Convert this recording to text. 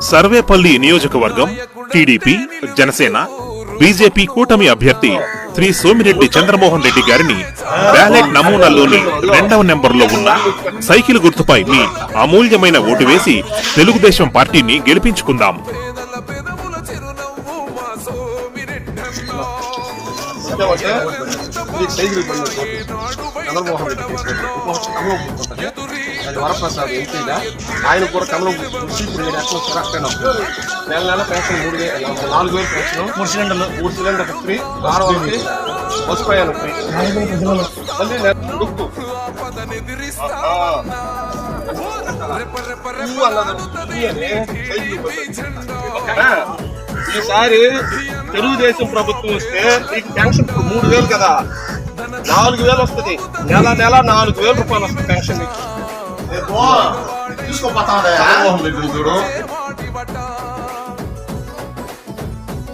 సర్వేపల్లి నియోజకవర్గం TDP Janasena BJP కూటమి అభ్యర్థి శ్రీ సోమిరెడ్డి చంద్రమోహన్ రెడ్డి గారిని బ్యాలెట్ నమూనాలోని రెండవ నెంబర్లో ఉన్న సైకిల్ గుర్తుపై మీ అమూల్యమైన ఓటు వేసి తెలుగుదేశం పార్టీని గెలిపించుకుందాం. అంటే ఇది సైకిల్. చంద్రమోహన్ రెడ్డి కమలం గుర్తుంటది అది వరప్రసాద్ ఎంపీగా ఆయన కూడా కమలం గుర్తు ఇప్పుడు నేను ఎట్లా కరెక్ట్ నెల నెల పెన్షన్ మూడు వేలు నాలుగు వేలు పెన్షన్ మూడు సిలిండర్లు మూడు సిలిండర్ ఫ్రీ ఆరవలకి బస్ ప్రయాణం ఫ్రీ మళ్ళీ అన్నది? ఈసారి తెలుగుదేశం ప్రభుత్వం వస్తే నీకు పెన్షన్ మూడు వేలు కదా. నాలుగు వేలు వస్తుంది. నెల నెల నాలుగు వేల రూపాయలు వస్తుంది పెన్షన్ తీసుకోపోతా చూడు.